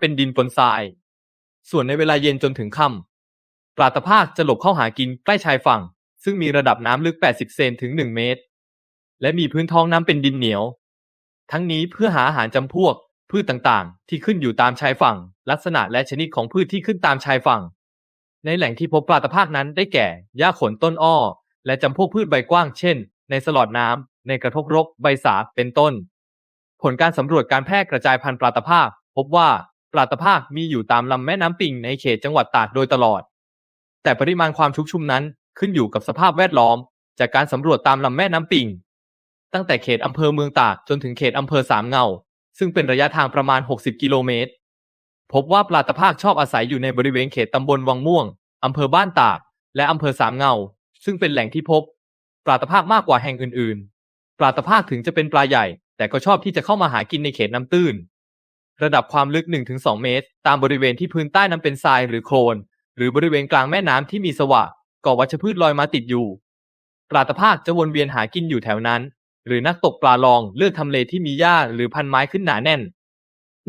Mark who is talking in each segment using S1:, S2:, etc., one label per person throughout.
S1: เป็นดินปนทราย ส่วนในเวลาเย็นจนถึงค่ำปลาตะภาคจะหลบเข้าหากินใกล้ชายฝั่ง ซึ่งมีระดับน้ำลึก 80 เซนถึง 1 เมตร และมีพื้นท้องน้ำเป็นดินเหนียว ทั้งนี้เพื่อหาอาหารจำพวก พืชต่างๆ ที่ขึ้นอยู่ตามชายฝั่ง ลักษณะและชนิดของพืชที่ขึ้นตามชายฝั่ง ในแหล่งที่พบปลาตะภาคนั้นได้แก่หญ้าขนต้นอ้อ และจำพวกพืชใบกว้างเช่น ในสลอดน้ำในกระทกรก ใบสาเป็นต้น ผลการสำรวจการแพร่กระจายพันธุ์ปลาตะภาคพบว่า ปลาตะภาคมีอยู่ตามลำแม่น้ำปิงในเขตจังหวัดตากโดยตลอด แต่ปริมาณความชุกชุมนั้นขึ้นอยู่กับสภาพแวดล้อม จากการสำรวจตามลำแม่น้ำปิง ตั้งแต่เขตอำเภอเมืองตากจนถึงเขตอำเภอสามเงา ซึ่งเป็นระยะทางประมาณ 60 กิโลเมตร พบว่าปลาตะภาคชอบอาศัยอยู่ในบริเวณเขตตำบลวังม่วงอำเภอบ้านตาก และอำเภอสามเงา ซึ่งเป็นแหล่งที่พบปลาตะภาคมากกว่าแห่งอื่นๆ ปลาตะภาคถึงจะเป็นปลาใหญ่ แต่ก็ชอบที่จะเข้ามาหากินในเขตน้ำตื้น ระดับความลึก 1-2 เมตร ตามบริเวณที่พื้นใต้น้ำเป็นทรายหรือโคลน หรือบริเวณกลางแม่น้ำที่มีสวะก่อวัชพืชลอยมาติดอยู่ ปลาตะภาคจะวนเวียนหากินอยู่แถวนั้น หรือนักตกปลาลองเลือกทำเลที่มีหญ้าหรือพันไม้ขึ้นหนาแน่น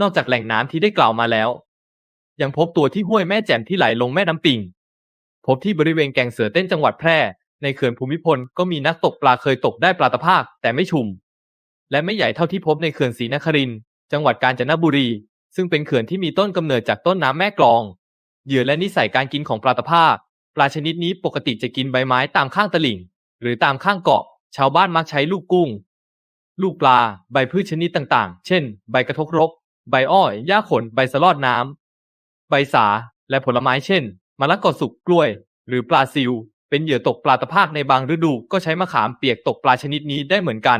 S1: นอกจากแหล่งน้ำที่ได้กล่าวมาแล้ว ยังพบตัวที่ห้วยแม่แจ่มที่ไหลลงแม่น้ำปิง พบที่บริเวณแก่งเสือเต้นจังหวัดแพร่ ในเขื่อนภูมิพลก็มีนักตกปลาเคยตกได้ปลาตะภาคแต่ไม่ชุม และไม่ใหญ่เท่าที่พบในเขื่อนศรีนครินท จังหวัดกาญจนบุรี ซึ่งเป็นเขื่อนที่มีต้นกำเนิดจากต้นน้ำแม่กลอง เหยื่อและนิสัยการกินของปลาตะภาคปลาชนิดนี้ปกติจะกินใบไม้ตามข้างตลิ่ง หรือตามข้างเกาะ ชาวบ้านมักใช้ลูกกุ้ง ลูกปลา ใบพืชชนิดต่างๆ เช่น ใบกระทกรก ใบอ้อย หญ้าขน ใบสลอดน้ำใบสา และผลไม้เช่น มะละกอสุก กล้วย หรือปลาซิว เป็นเหยื่อตกปลาตะภาคในบางฤดู ก็ใช้มะขามเปียกตกปลาชนิดนี้ได้เหมือนกัน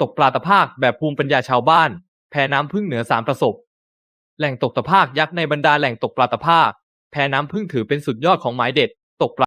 S1: ตกปลาตะภาคแบบภูมิปัญญาชาวบ้าน แพน้ำพึ่งเหนือสามประสบ แหล่งตกตะภาคยักษ์ในบรรดาแหล่งตกปลาตะภาค แพน้ำพึ่งถือเป็นสุดยอดของหมายเด็ด ตกปลา